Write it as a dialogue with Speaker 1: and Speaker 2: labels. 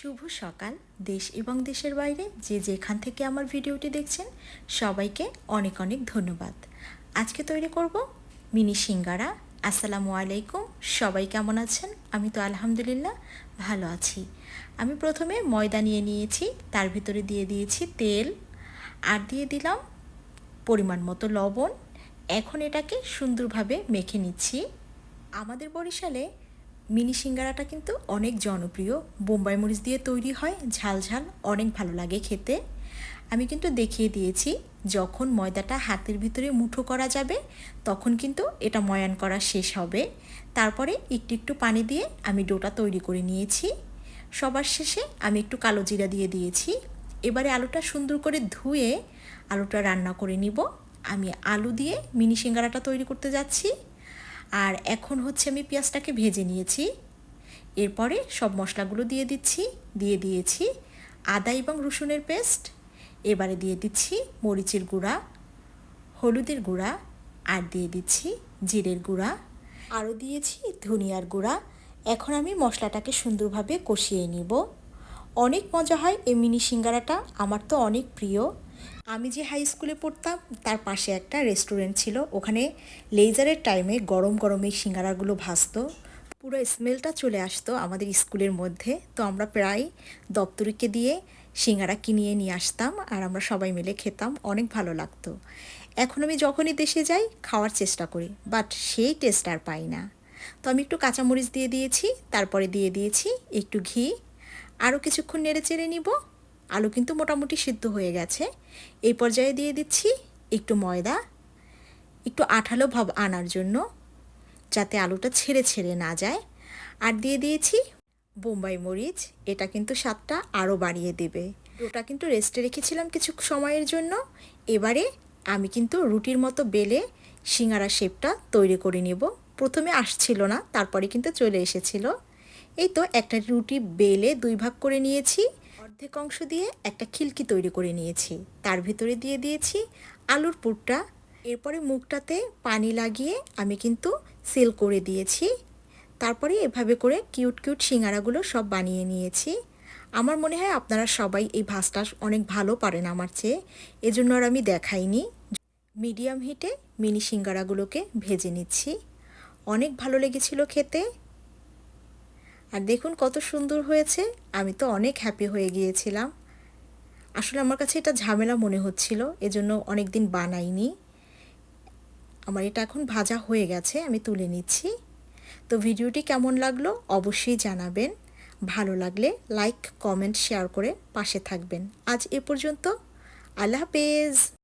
Speaker 1: শুভ সকাল। দেশ এবং দেশের বাইরে যে যেখান থেকে আমার ভিডিওটি দেখছেন, সবাইকে অনেক অনেক ধন্যবাদ। আজকে তৈরি করব মিনি সিঙ্গারা। আসসালামু আলাইকুম। সবাই কেমন আছেন? আমি তো আলহামদুলিল্লাহ ভালো আছি। আমি প্রথমে ময়দা নিয়ে নিয়েছি, তার ভিতরে দিয়ে দিয়েছি তেল আর দিয়ে দিলাম পরিমাণ মতো লবণ। এখন এটাকে সুন্দরভাবে মেখে নিচ্ছি। আমাদের বরিশালে মিনি সিঙ্গারাটা কিন্তু অনেক জনপ্রিয়। বোম্বাই মরিচ দিয়ে তৈরি হয়। ঝাল ঝাল, অনেক ভালো লাগে খেতে। আমি কিন্তু দেখিয়ে দিয়েছি, যখন ময়দাটা হাতের ভিতরে মুঠো করা যাবে, তখন কিন্তু এটা ময়ান করা শেষ হবে। তারপরে একটু একটু পানি দিয়ে আমি ডোটা তৈরি করে নিয়েছি। সবার শেষে আমি একটু কালো জিরা দিয়ে দিয়েছি। এবারে আলুটা সুন্দর করে ধুয়ে আলুটা রান্না করে নিব। আমি আলু দিয়ে মিনি সিঙ্গারাটা তৈরি করতে যাচ্ছি। আর এখন হচ্ছে আমি পেঁয়াজটাকে ভেজে নিয়েছি। এরপরে সব মশলাগুলো দিয়ে দিচ্ছি, দিয়ে দিয়েছি আদা এবং রসুনের পেস্ট। এবারে দিয়ে দিচ্ছি মরিচের গুঁড়া, হলুদের গুঁড়া আর দিয়ে দিচ্ছি জিরের গুঁড়া। আরও দিয়েছি ধনিয়ার গুঁড়া। এখন আমি মশলাটাকে সুন্দরভাবে কষিয়ে নিব। অনেক মজা হয় এই মিনি সিঙ্গারাটা, আমার তো অনেক প্রিয়। আমি যে হাই স্কুলে পড়তাম, তার পাশে একটা রেস্টুরেন্ট ছিল। ওখানে লেজারের টাইমে গরম গরম এই সিঙ্গারাগুলো ভাসতো পুরো স্মেলটা চলে আসতো আমাদের স্কুলের মধ্যে। তো আমরা প্রায় দপ্তরিকে দিয়ে সিঙ্গারা কিনিয়ে নিয়ে আসতাম আর আমরা সবাই মিলে খেতাম। অনেক ভালো লাগতো। এখন আমি যখনই দেশে যাই, খাওয়ার চেষ্টা করি বাট সেই টেস্ট আর পাই না। তো আমি একটু কাঁচামরিচ দিয়ে দিয়েছি, তারপরে দিয়ে দিয়েছি, একটু ঘি আরও কিছুক্ষণ নেড়ে চেড়ে নিব আলু কিন্তু মোটামুটি সিদ্ধ হয়ে গেছে। এই পর্যায়ে দিয়ে দিচ্ছি একটু ময়দা, একটু আঠালো ভাব আনার জন্য যাতে আলুটা ছেড়ে ছেড়ে না যায়। আর দিয়ে দিয়েছি বোম্বাই মরিচ, এটা কিন্তু স্বাদটা আরও বাড়িয়ে দেবে। ওটা কিন্তু রেস্টে রেখেছিলাম কিছু সময়ের জন্য। এবারে আমি কিন্তু রুটির মতো বেলে সিঙ্গারা শেপটা তৈরি করে নেব। প্রথমে আসছিল না, তারপরে কিন্তু চলে এসেছিল। এই তো একটা রুটি বেলে দুই ভাগ করে নিয়েছি। অর্ধেক অংশ দিয়ে একটা খিলকি তৈরি করে নিয়েছি। তার ভিতরে দিয়ে দিয়েছি আলুর পুরটা। এরপরে মুখটাতে পানি লাগিয়ে আমি কিন্তু সেল করে দিয়েছি। তারপরে এভাবে করে কিউট কিউট সিঙ্গারাগুলো সব বানিয়ে নিয়েছি। আমার মনে হয় আপনারা সবাই এই ভাজটা অনেক ভালো পারেন আমার চেয়ে। এজন্য আর আমি দেখাইনি। মিডিয়াম হিটে মিনি সিঙ্গারাগুলোকে ভেজে নিচ্ছি। অনেক ভালো লেগেছিল খেতে। আর দেখুন কত সুন্দর হয়েছে। আমি তো অনেক হ্যাপি হয়ে গিয়েছিলাম। আসলে আমার কাছে এটা ঝামেলা মনে হচ্ছিল, এজন্য অনেক দিন বানাইনি। আমার এটা এখন ভাজা হয়ে গেছে, আমি তুলে নিচ্ছি। তো ভিডিওটি কেমন লাগল অবশ্যই জানাবেন। ভালো লাগলে লাইক কমেন্ট শেয়ার করে পাশে থাকবেন। আজ এ পর্যন্ত, আল্লাহ হাফেজ।